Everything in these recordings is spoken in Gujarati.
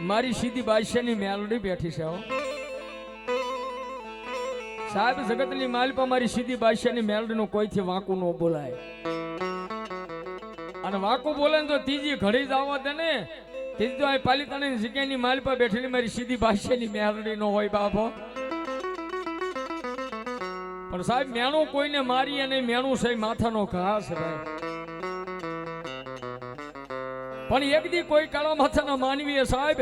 મારી સીધી બાદશાહની મેલડી બેઠી છે સાહેબ, જગતની માલિપા મારી સીધી બાદશાહની મેલડીનું કોઈથી વાંકું ન બોલાય. અને વાંકું બોલે તો ત્રીજી ઘડી જ આવવા દે ને. ત્રીજી તો આ પાલિતાણાની જગ્યાની માલિપા બેઠેલી મારી સીધી બાદશાહની મેલડી નો હોય બાપો પણ સાહેબ, મેણું કોઈને મારી અને મેણું છે માથાનો ઘાસ ભાઈ. પણ એક દી કોઈ કાળા માથાના માનવીએ સાહેબ,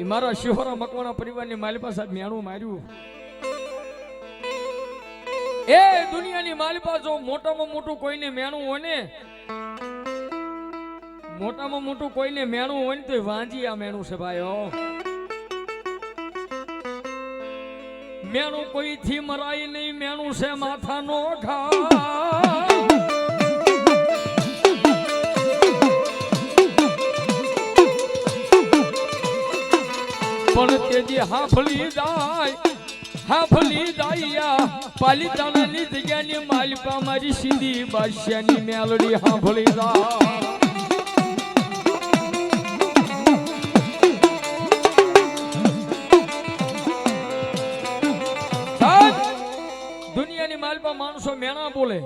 એ મારા શિહોરા મકવાણા પરિવારની માલિપા સાહેબ મેણું માર્યું. એ દુનિયાની માલિપા જો મોટામાં મોટું કોઈને મેણું હોય ને મોટામાં મોટું કોઈને મેણું હોય ને તો વાંજી આ મેણું છે ભાઈ, હો. મેણું કોઈથી મરાય નહીં, મેણું છે માથાનો ઘા. પણ તેજી હાફલી જાય હાફલી જાયા પાલિતાણાની જગ્યાની માલિપા મારી સીધી બાદશાહની મેલડી હાફલી જાય. દુનિયાની માલપા માણસો મેણા બોલે.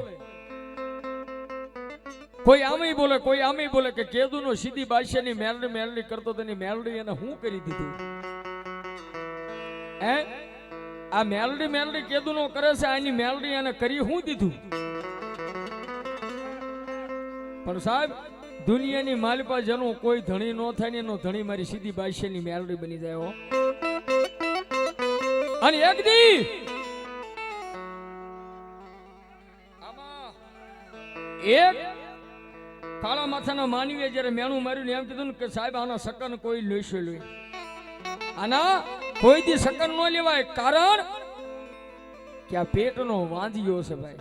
કોઈ આમી બોલે, કોઈ આમી બોલે કે કેદુનો સીધી બાદશાહની મેલડી મેલડી કરતો તેની મેલડી એને હું કરી દીધું? હે? આ મેલડી મેલડી કેદુનો કરે છે, આની મેલડી એને કરી હું દીધું? પણ સાહેબ, દુનિયાની માલિપા જેનો કોઈ ધણી ન થાય ને એનો ધણી મારી સીધી બાદશાહની મેલડી બની જાય હો. અને એક દી એક કાળા માથાના માનવીએ જ્યારે મેણું માર્યું ને એમ કીધું કે સાહેબ, આના સકન કોઈ લેશે લે આના કોઈ દી સકન ન લેવાય, કારણ કે આ પેટનો વાંધ્યો છે ભાઈ.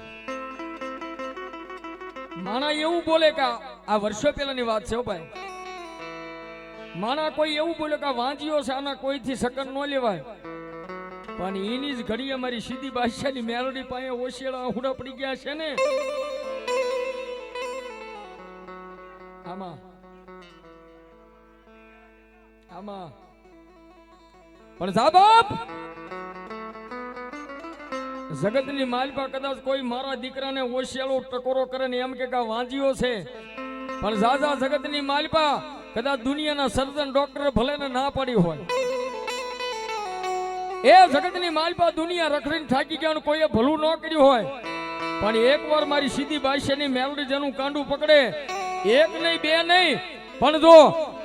માણા એવું બોલે કે આ- વર્ષો પહેલાની વાત છે ભાઈ. માણા કોઈ એવું બોલે કે વાંધ્યો છે, આના કોઈથી સકન ન લેવાય. પણ એની જ ઘડી અમારી સીધી બાદશાહની મેલડી પાસે ઓશિયાળા હુડા પડી ગયા છે ને. આમાં આમાં પણ જા બાપ જગતની માલપા કદાચ કોઈ મારા દીકરાને ઓશિયાળો ટકોરો કરે ને એમ કે વાંજીઓ છે. પણ ઝાઝા જગતની માલપા કદાચ દુનિયાના સર્જન ડોક્ટર ભલે ને ના પડી હોય. એ જગતની માલપા દુનિયા રખડીને થાકી ગયા કોઈએ ભલું ન કર્યું હોય. પણ એકવાર મારી સીધી બાદશાહની મેલડી જેનું કાંડું પકડે, એક નહીં, બે નહીં, પણ જો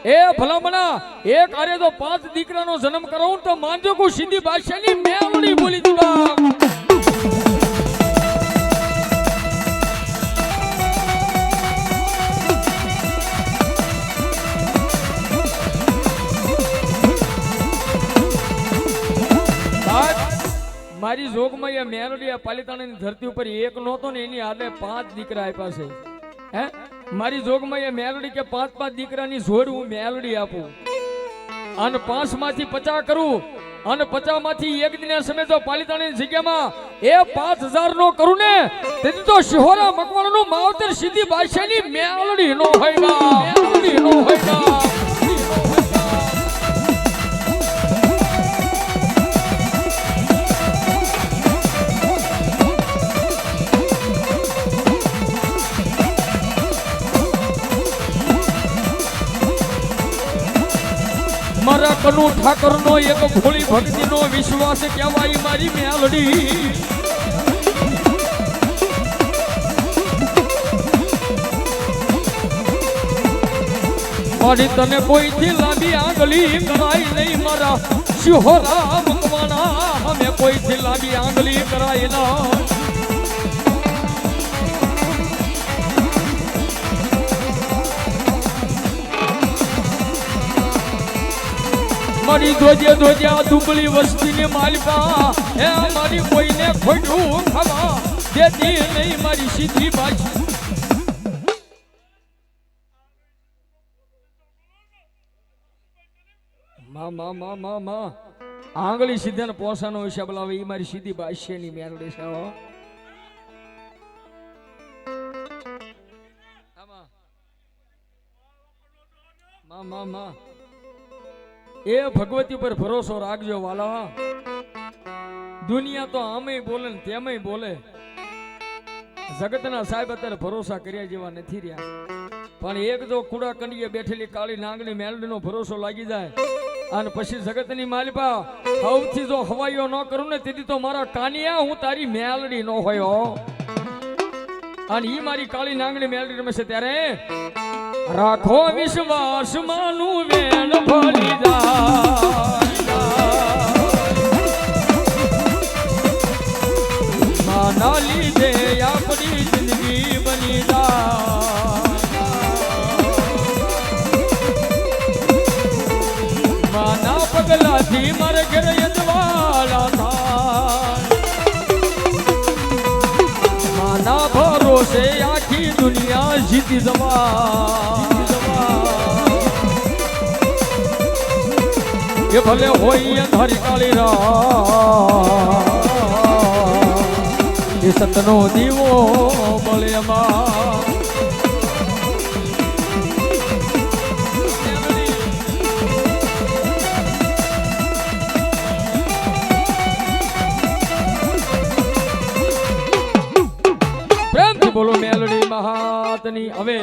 એ ભલામણા, એક અરે તો પાંચ દીકરાનો જન્મ કરાવું તો માનજો કો સિંધી ભાષાની મેલડી બોલી દી બાપ. મારી જોગમાં એ મેલડી પાલિતાણાની ધરતી ઉપર એક નહોતો ને એની આડે પાંચ દીકરા આપ્યા છે. હે? મારી જોગમાં એ મેલડી કે પાંચ પાંચ દીકરાની જોડ હું મેલડી આપું. અને પાંચમાંથી પચાસ કરું, અને પચાસમાંથી એક દિને સમય જો પાલિતાણાની જગ્યામાં એ પાંચ હજાર નો કરું ને, તેથી તો શિહોરા મકવાણનું માવતર સીધી બાદશાહની મેલડી નો હોય મેલડી નો હોય મારા કનુ એક ભોળી ભક્તિ નો વિશ્વાસ કહેવાય મારી મેલડી. મારી તને કોઈથી લાંબી આંગલી કરાય નહીં મારા શિહોરા મકવાના અમે કોઈથી લાંબી આંગલી કરાય ના. મારી ધોજે ધોજે આ દુબળી વસ્તીની માલિકા હે મારી કોઈને ખોટું ખવા. દેતી નહીં, મારી સીધી બાજી. માં માં માં માં માં. આંગળી સીધા પોસાનો હિસાબ લાવે એ મારી સીધી બાદશાહની મેરડી છે માં માં માં. એ ભગવતી પર ભરોસો રાખજો, વાલા. દુનિયા તો આમે બોલે ને બોલે. જગતના સાહેબ અત્યારે ભરોસા કર્યા જેવા નથી રહ્યા. પણ એક જો કુડા કંડીએ બેઠેલી કાળી નાગની મેલડીનો ભરોસો લાગી જાય, અને પછી જગતની માલિપા સૌથી જો હવાઈઓ ન કરું ને તેથી તો મારા કાનિયા, હું તારી મેલડી નો હોય અને ઈ મારી કાળી નાંગણી મેલડી રમે છે ત્યારે રાખો વિશ્વાસ માનું વેણ ભરી જા માના લીધે આપણી જિંદગી બની જા માના પગલાથી ભરોસે આખી દુનિયા જીતી જવા એ ભલે હોય અંધારી કાળી રાત એ સતનો દીવો બળે મહાતની હવે